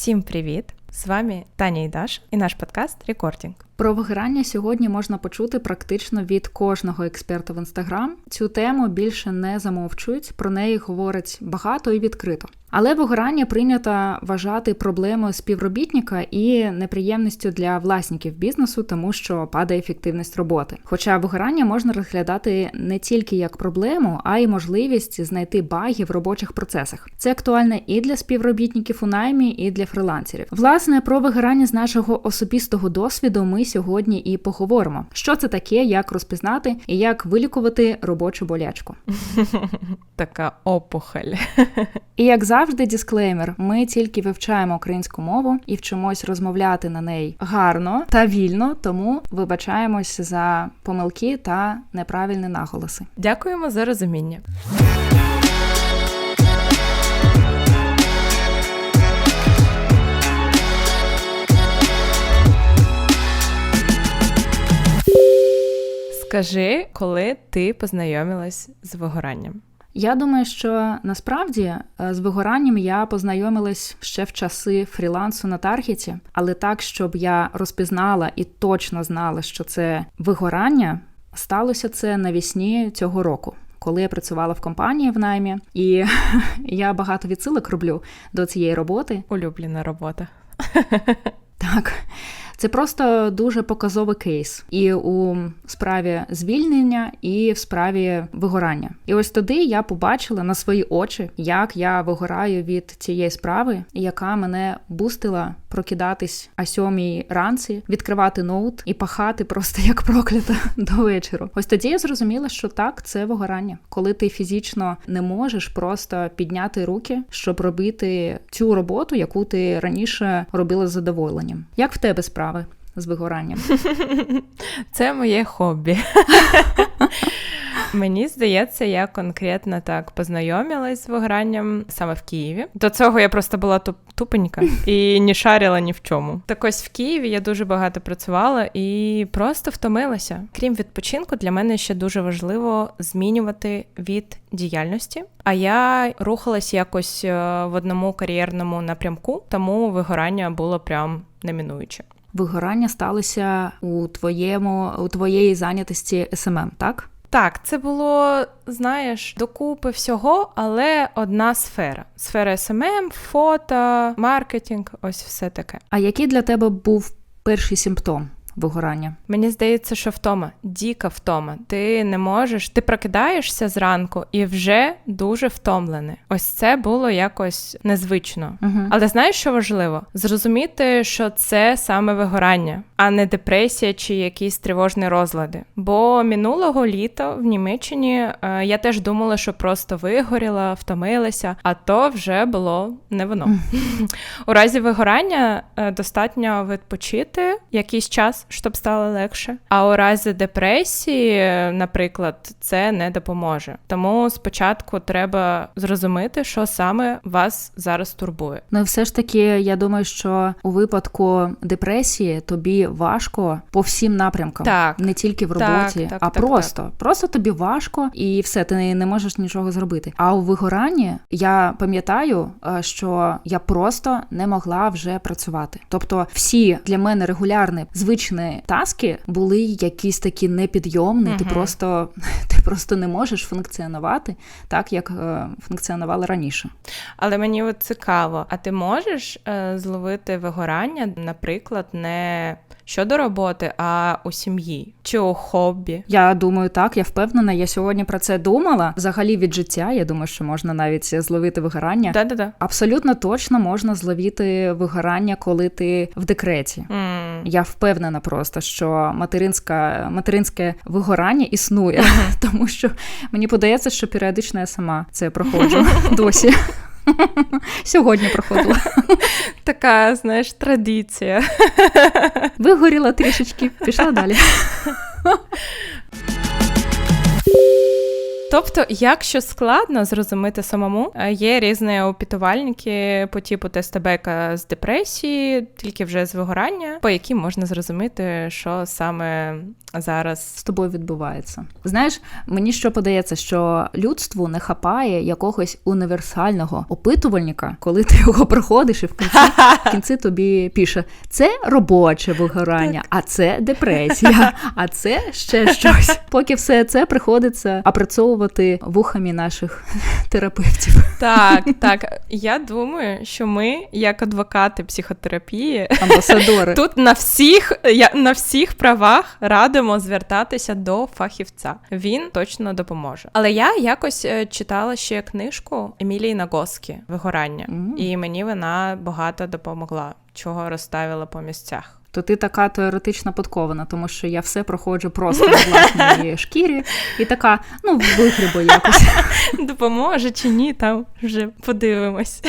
Всім привіт! З вами Таня і Даша і наш подкаст Рекордінг. Про виграння сьогодні можна почути практично від кожного експерта в інстаграм. Цю тему більше не замовчують, про неї говорять багато і відкрито. Але вигорання прийнято вважати проблемою співробітника і неприємністю для власників бізнесу, тому що падає ефективність роботи. Хоча вигорання можна розглядати не тільки як проблему, а й можливість знайти баги в робочих процесах. Це актуально і для співробітників у наймі, і для фрилансерів. Власне про вигорання з нашого особистого досвіду ми сьогодні і поговоримо, що це таке, як розпізнати і як вилікувати робочу болячку. Така опухоль. І як завжди, дисклеймер: ми тільки вивчаємо українську мову і вчимось розмовляти на неї гарно та вільно, тому вибачаємось за помилки та неправильні наголоси. Дякуємо за розуміння. Скажи, коли ти познайомилась з вигоранням? Я думаю, що насправді е, з вигоранням я познайомилась ще в часи фрілансу на таргеті, але так, щоб я розпізнала і точно знала, що це вигорання, сталося це навісні цього року. Коли я працювала в компанії в наймі, і я багато відсилок роблю до цієї роботи. Улюблена робота. Так, це просто дуже показовий кейс і у справі звільнення, і в справі вигорання. І ось тоді я побачила на свої очі, як я вигораю від цієї справи, яка мене бустила прокидатись о сьомій ранці, відкривати ноут і пахати просто як проклята до вечора. Ось тоді я зрозуміла, що так, це вигорання, коли ти фізично не можеш просто підняти руки, щоб робити цю роботу, яку ти раніше робила з задоволенням. Як в тебе справи з вигоранням? Це моє хобі. Мені здається, я конкретно так познайомилась з вигранням саме в Києві. До цього я просто була тупенька і не шарила ні в чому. Так ось в Києві я дуже багато працювала і просто втомилася. Крім відпочинку, для мене ще дуже важливо змінювати від діяльності. А я рухалась якось е, в одному кар'єрному напрямку, тому вигорання було прям немінуюче. Вигорання сталося у твоєму у твоєї зайнятості СММ, так? Так, це було, знаєш, докупи всього, але одна сфера: сфера СММ, фото, маркетинг, ось все таке. А який для тебе був перший симптом? Вигорання. Мені здається, що втома, діка втома. Ти не можеш, ти прокидаєшся зранку і вже дуже втомлений. Ось це було якось незвично. Угу. Але знаєш, що важливо? Зрозуміти, що це саме вигорання, а не депресія чи якісь тривожні розлади. Бо минулого літа в Німеччині е, я теж думала, що просто вигоріла, втомилася, а то вже було не воно. У разі вигорання е, достатньо відпочити якийсь час щоб стало легше. А у разі депресії, наприклад, це не допоможе. Тому спочатку треба зрозуміти, що саме вас зараз турбує. Ну і все ж таки, я думаю, що у випадку депресії тобі важко по всім напрямкам, так не тільки в роботі, так, так, а так, просто так. просто тобі важко і все, ти не можеш нічого зробити. А у вигоранні я пам'ятаю, е, що я просто не могла вже працювати. Тобто, всі для мене регулярні звичні звичні таски були якісь такі непідйомні. Угу. Ти просто ти просто не можеш функціонувати так, як е, функціонували раніше. Але мені от цікаво, а ти можеш е, зловити вигорання, наприклад, не щодо роботи, а у сім'ї чи у хобі? Я думаю, так, я впевнена. Я сьогодні про це думала. Взагалі від життя. Я думаю, що можна навіть зловити вигорання. Да-да-да. Абсолютно точно можна зловити вигорання, коли ти в декреті. Mm. Я впевнена просто, що материнська материнське вигорання існує, mm-hmm. тому що мені подається, що періодично я сама це проходжу досі. Сьогодні проходила. Така, знаєш, традиція. Вигоріла трішечки, пішла далі. Тобто, якщо складно зрозуміти самому, е, є різні опітувальники по типу тестебека з депресії, тільки вже з вигорання, по яким можна зрозуміти, що саме зараз з тобою відбувається. Знаєш, мені що подається, що людству не хапає якогось універсального опитувальника, коли ти його проходиш, і в кінці, в кінці тобі пише: це робоче вигорання, а це депресія, а це ще щось. Поки все це приходиться опрацьовувати вухами наших терапевтів. Так, так. Я думаю, що ми, як адвокати психотерапії, амбасадори, тут на всіх я на всіх правах радимо звертатися до фахівця. Він точно допоможе. Але я якось е, читала ще книжку Емілії Нагоскі Вигорання, mm-hmm. і мені вона багато допомогла, чого розставила по місцях то ти така теоретично подкована, тому що я все проходжу просто на власній шкірі, і така, ну, вигрібу якось. Допоможе чи ні, там вже подивимось.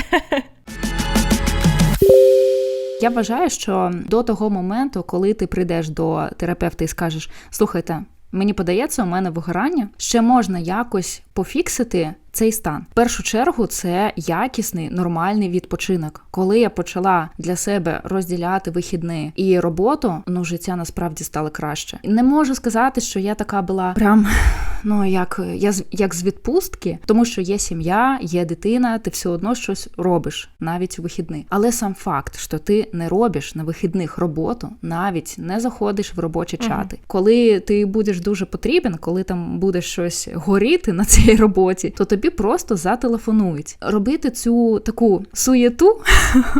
Я вважаю, що до того моменту, коли ти прийдеш до терапевта і скажеш: слухайте, мені подається, у мене вигорання, ще можна якось пофіксити цей стан. В першу чергу це якісний нормальний відпочинок. Коли я почала для себе розділяти вихідні і роботу, ну життя насправді стало краще. Не можу сказати, що я така була прям ну як я як з відпустки, тому що є сім'я, є дитина, ти все одно щось робиш навіть у вихідні. Але сам факт, що ти не робиш на вихідних роботу, навіть не заходиш в робочі чати. uh Коли ти будеш дуже потрібен, коли там буде щось горіти на цій роботі, то тобі просто зателефонують. Робити цю таку суєту,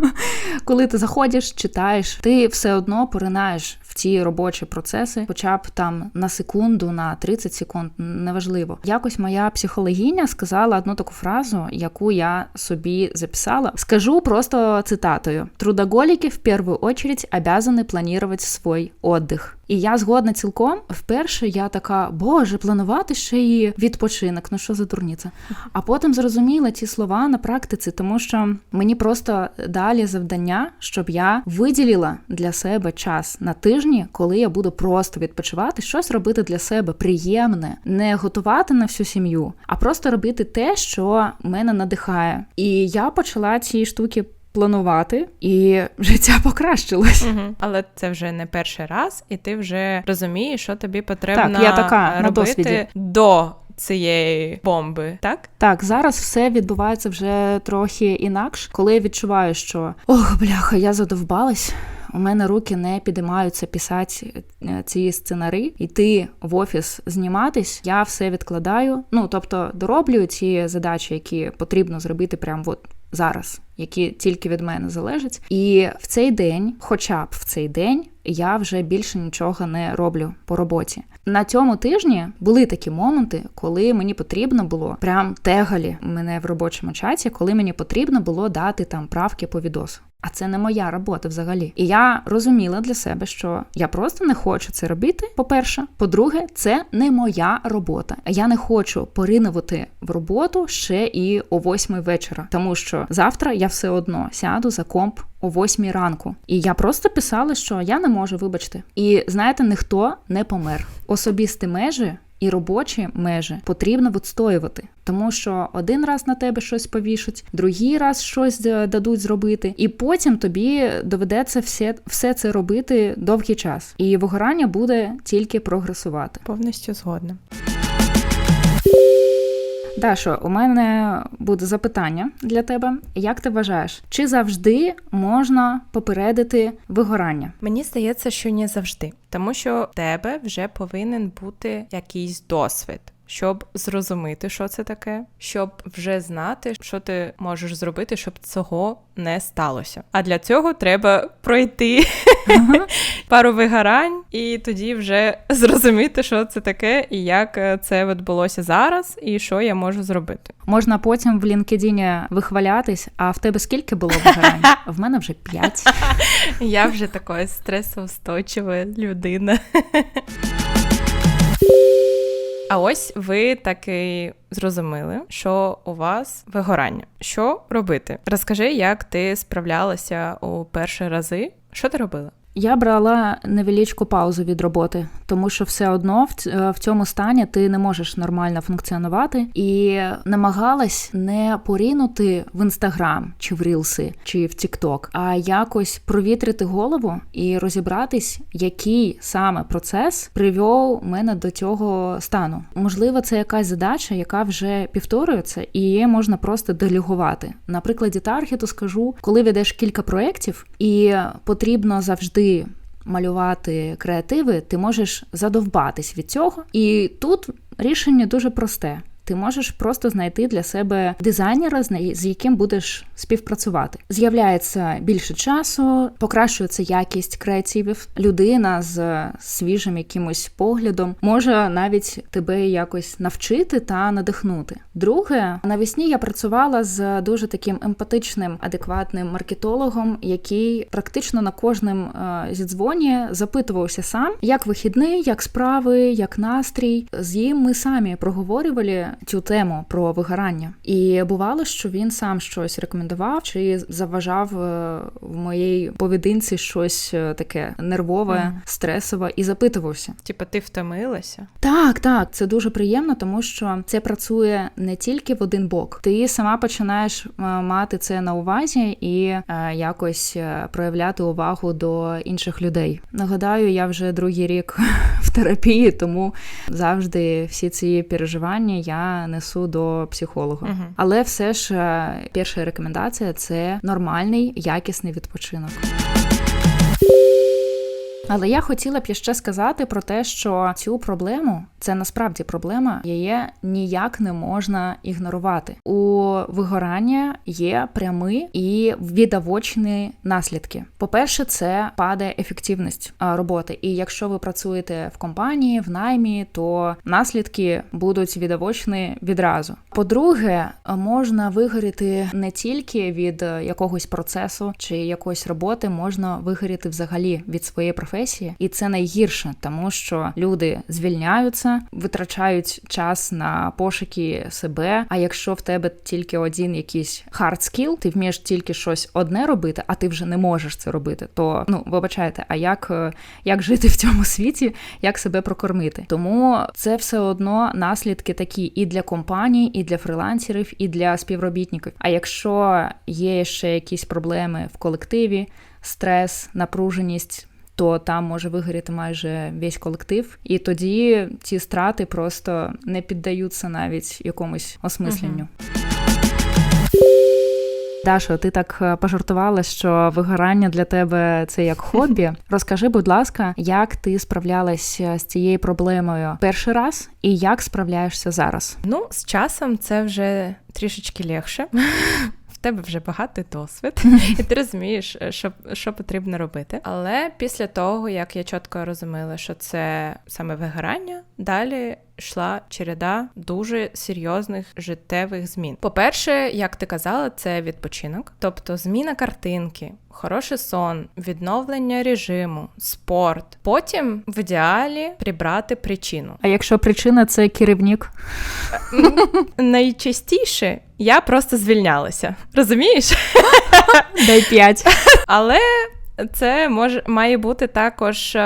коли ти заходиш, читаєш, ти все одно поринаєш в ці робочі процеси, хоча б там на секунду, на 30 секунд, неважливо. Якось моя психологиня сказала одну таку фразу, яку я собі записала. Скажу просто цитатою: трудоголіки в першу очередь обязаны планувати свій отдих. І я згодна цілком. Вперше я така, боже, планувати ще і відпочинок. Ну що за дурниця? А потім зрозуміла ці слова на практиці, тому що мені просто далі завдання, щоб я виділила для себе час на тижні, коли я буду просто відпочивати, щось робити для себе приємне, не готувати на всю сім'ю, а просто робити те, що мене надихає. І я почала ці штуки планувати, і життя покращилось. Угу. Але це вже не перший раз, і ти вже розумієш, що тобі потрібно так, я така, робити на до. Цієї бомби, так так зараз все відбувається вже трохи інакше, коли я відчуваю, що ох, бляха, я задовбалась. У мене руки не підіймаються писати е, ці сценари, йти в офіс зніматись. Я все відкладаю. Ну тобто дороблюю ці задачі, які потрібно зробити прямо от зараз, які тільки від мене залежать. І в цей день, хоча б в цей день, я вже більше нічого не роблю по роботі. На цьому тижні були такі моменти, коли мені потрібно було прям тегалі мене в робочому чаті, коли мені потрібно було дати там правки по відосу. А це не моя робота взагалі. І я розуміла для себе, що я просто не хочу це робити. По-перше, по-друге, це не моя робота. Я не хочу поринувати в роботу ще і о восьмій вечора, тому що завтра я все одно сяду за комп о восьмій ранку. І я просто писала, що я не можу, вибачте. І знаєте, ніхто не помер. Особисті межі і робочі межі потрібно відстоювати, тому що один раз на тебе щось повішуть, другий раз щось дадуть зробити, і потім тобі доведеться все, все це робити довгий час. І вигорання буде тільки прогресувати. Повністю згодна. Дашо, у мене буде запитання для тебе. Як ти вважаєш, чи завжди можна попередити вигорання? Мені здається, що не завжди, тому що в тебе вже повинен бути якийсь досвід щоб зрозуміти, що це таке, щоб вже знати, що ти можеш зробити, щоб цього не сталося. А для цього треба пройти ага. пару вигорань, і тоді вже зрозуміти, що це таке, і як е, це відбулося зараз, і що я можу зробити. Можна потім в LinkedIn вихвалятись, а в тебе скільки було вигорань? В мене вже п'ять. Я вже така стресоустойчива людина. А ось ви таки зрозуміли, що у вас вигорання. Що робити? Розкажи, як ти справлялася у перші рази. Що ти робила? Я брала невеличку паузу від роботи, тому що все одно в е, цьому стані ти не можеш нормально функціонувати і намагалась не поринути в інстаграм чи в рілси, чи в Тікток, а якось провітрити голову і розібратись, який саме процес привів мене до цього стану. Можливо, це якась задача, яка вже повторюється, і її можна просто делегувати. На прикладі таргету скажу, коли ведеш кілька проєктів, і потрібно завжди. Малювати креативи, ти можеш задовбатись від цього. І тут рішення дуже просте. Ти можеш просто знайти для себе дизайнера, з яким будеш співпрацювати. З'являється більше часу, покращується якість креативів. Людина з свіжим якимось поглядом може навіть тебе якось навчити та надихнути. Друге, навесні я працювала з дуже таким емпатичним, адекватним маркетологом, який практично на кожним е, зідзвоні запитувався сам, як вихідний, як справи, як настрій. З ним ми самі проговорювали цю тему про вигорання. І бувало, що він сам щось рекомендував чи заважав е, в моїй поведінці щось е, таке нервове, Мгм. стресове, і запитувався. Типа, ти втомилася? Так, так, це дуже приємно, тому що це працює не тільки в один бок. Ти сама починаєш е, мати це на увазі і е, якось проявляти увагу до інших людей. Нагадаю, я вже другий рік в терапії, тому завжди всі ці переживання я несу до психолога. Угу. Але все ж е, перша рекомендація це нормальний якісний відпочинок. Але я хотіла б ще сказати про те, що цю проблему це насправді проблема, її ніяк не можна ігнорувати. У вигорання є прямі і відавочні наслідки. По-перше, це падає ефективність роботи. І якщо ви працюєте в компанії, в наймі, то наслідки будуть відавочні відразу. По-друге, можна вигоріти не тільки від е, якогось процесу чи якоїсь роботи, можна вигоріти взагалі від своєї професії, і це найгірше, тому що люди звільняються, витрачають час на пошуки себе. А якщо в тебе тільки один якийсь hard skill, ти вмієш тільки щось одне робити, а ти вже не можеш це робити, то ну вибачайте, а як, е, як жити в цьому світі, як себе прокормити? Тому це все одно наслідки такі і для компаній, і для фрилансерів, і для співробітників. А якщо є ще якісь проблеми в колективі, стрес, напруженість. То там може вигоріти майже весь колектив, і тоді ці страти просто не піддаються навіть якомусь осмисленню. Дашо, ти так е, пожартувала, що вигорання для тебе це як хобі. Розкажи, будь ласка, як ти справлялась з цією проблемою перший раз, і як справляєшся зараз? Ну, з часом це вже трішечки легше. В тебе вже багатий досвід, і ти розумієш, що, що потрібно робити. Але після того, як я чітко розуміла, що це саме вигорання, далі йшла череда дуже серйозних життєвих змін. По-перше, як ти казала, це відпочинок, тобто зміна картинки, хороший сон, відновлення режиму, спорт. Потім в ідеалі прибрати причину. А якщо причина це керівник? Найчастіше я просто звільнялася, розумієш? Дай п'ять. Але це може має бути також е,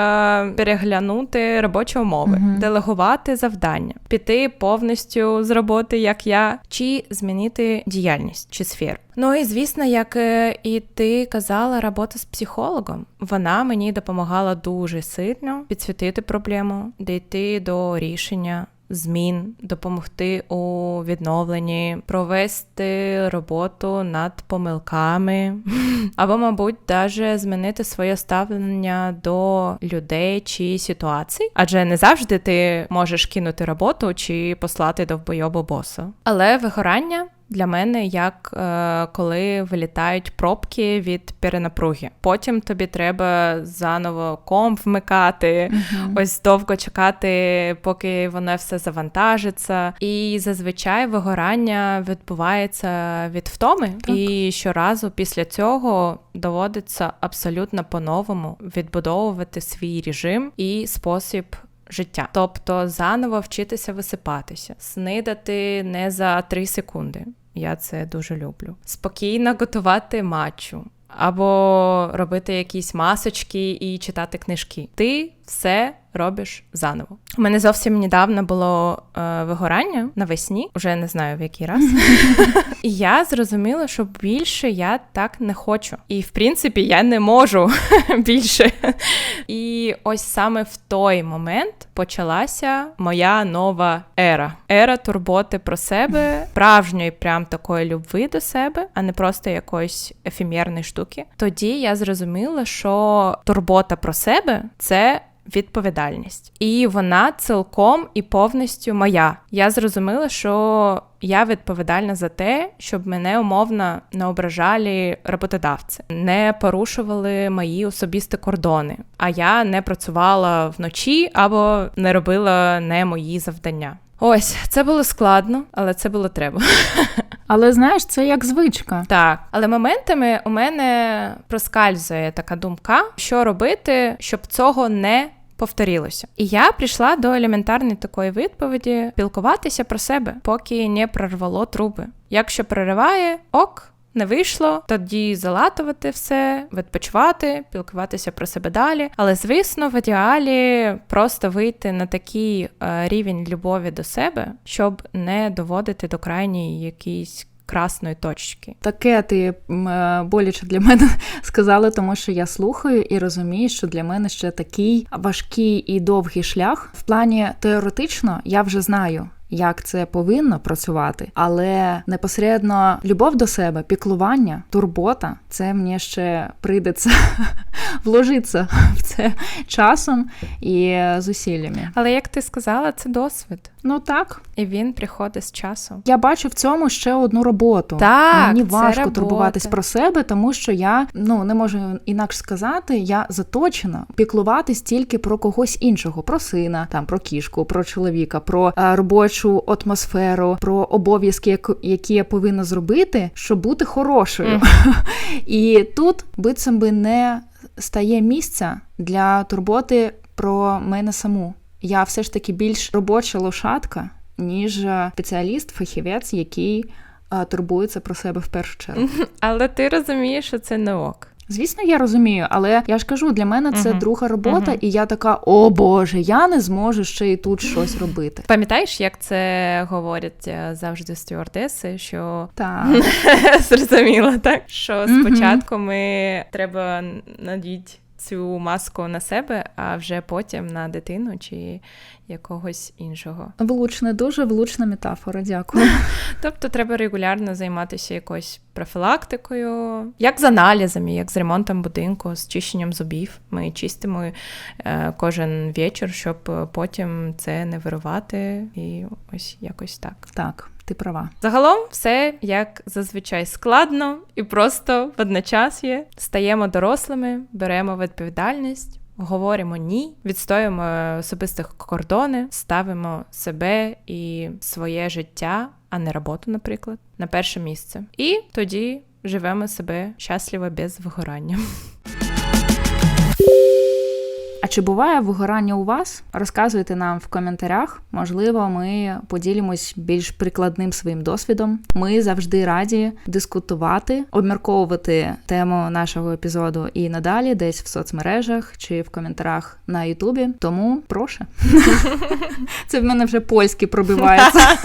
переглянути робочі умови, Мгм. делегувати завдання, піти повністю з роботи, як я, чи змінити діяльність чи сферу. Ну і звісно, як е, і ти казала, робота з психологом. Вона мені допомагала дуже сильно підсвітити проблему, дійти до рішення. Змін допомогти у відновленні, провести роботу над помилками, або, мабуть, даже змінити своє ставлення до людей чи ситуацій, адже не завжди ти можеш кинути роботу чи послати довбойобу босу. Але вигорання для мене як е, коли вилітають пробки від перенапруги. Потім тобі треба заново комп вмикати, ось довго чекати, поки воно все завантажиться. І зазвичай вигорання відбувається від втоми. Так. І щоразу після цього доводиться абсолютно по-новому відбудовувати свій режим і спосіб. Життя, тобто заново вчитися висипатися, снидати не за 3 секунди. Я це дуже люблю. Спокійно готувати матчу, або робити якісь масочки і читати книжки. Ти все робиш заново. У мене зовсім недавно було е, вигорання навесні, вже не знаю в який раз. І я зрозуміла, що більше я так не хочу. І в принципі я не можу більше. І ось саме в той момент почалася моя нова ера. Ера турботи про себе, справжньої, прям такої любви до себе, а не просто якоїсь ефемерної штуки. Тоді я зрозуміла, що турбота про себе це відповідальність. І вона цілком і повністю моя. Я зрозуміла, що я відповідальна за те, щоб мене умовно не ображали роботодавці, не порушували мої особисті кордони. А я не працювала вночі або не робила не мої завдання. Ось це було складно, але це було треба. Але знаєш, це як звичка. Так, але моментами у мене проскальзує така думка, що робити, щоб цього не повторилося. І я прийшла до елементарної такої відповіді спілкуватися про себе, поки не прорвало труби. Якщо прориває, ок. Не вийшло, тоді залатувати все, відпочивати, пілкуватися про себе далі. Але звісно, в ідеалі просто вийти на такий е, рівень любові до себе, щоб не доводити до крайньої якісь красної точки. Таке ти е, боляче для мене сказала, тому що я слухаю і розумію, що для мене ще такий важкий і довгий шлях. В плані теоретично я вже знаю. Як це повинно працювати, але непосередньо любов до себе, піклування, турбота це мені ще прийдеться вложитися в це часом і зусиллями. Але як ти сказала, це досвід. Ну так, і він приходить з часом. Я бачу в цьому ще одну роботу. Так, мені важко робота. турбуватись про себе, тому що я ну не можу інакше сказати, я заточена піклуватись тільки про когось іншого, про сина, там про кішку, про чоловіка, про а, робочу атмосферу, про обов'язки, які я повинна зробити, щоб бути хорошою. Mm. І тут бицем би не стає місця для турботи про мене саму. Я все ж таки більш робоча лошадка, ніж спеціаліст, фахівець, який а, турбується про себе в першу чергу. Але ти розумієш, що це не ок. Звісно, я розумію, але я ж кажу, для мене це uh-huh. друга робота, uh-huh. і я така: о Боже, я не зможу ще і тут щось робити. Пам'ятаєш, як це говорять е, завжди стюардеси, що так. зрозуміло, так що спочатку ми треба надіти цю маску на себе, а вже потім на дитину чи якогось іншого. Влучне, дуже влучна метафора, дякую. Тобто треба регулярно займатися якоюсь профілактикою, як з аналізами, як з ремонтом будинку, з чищенням зубів. Ми чистимо е, кожен вечір, щоб потім це не вирувати, і ось якось так. Так. Ти права. Загалом все як зазвичай складно і просто водночас є. Стаємо дорослими, беремо відповідальність, говоримо ні, відстоюємо особистих кордони, ставимо себе і своє життя, а не роботу, наприклад, на перше місце. І тоді живемо себе щасливо без вигорання. А чи буває вигорання у вас? Розказуйте нам в коментарях. Можливо, ми поділимось більш прикладним своїм досвідом. Ми завжди раді дискутувати, обмірковувати тему нашого епізоду і надалі, десь в соцмережах чи в коментарях на Ютубі. Тому прошу. Це в мене вже польський пробивається.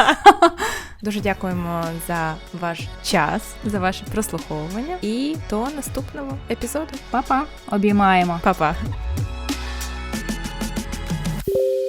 Дуже дякуємо за ваш час, за ваше прослуховування і до наступного епізоду. Па-па, обіймаємо. Па-па. you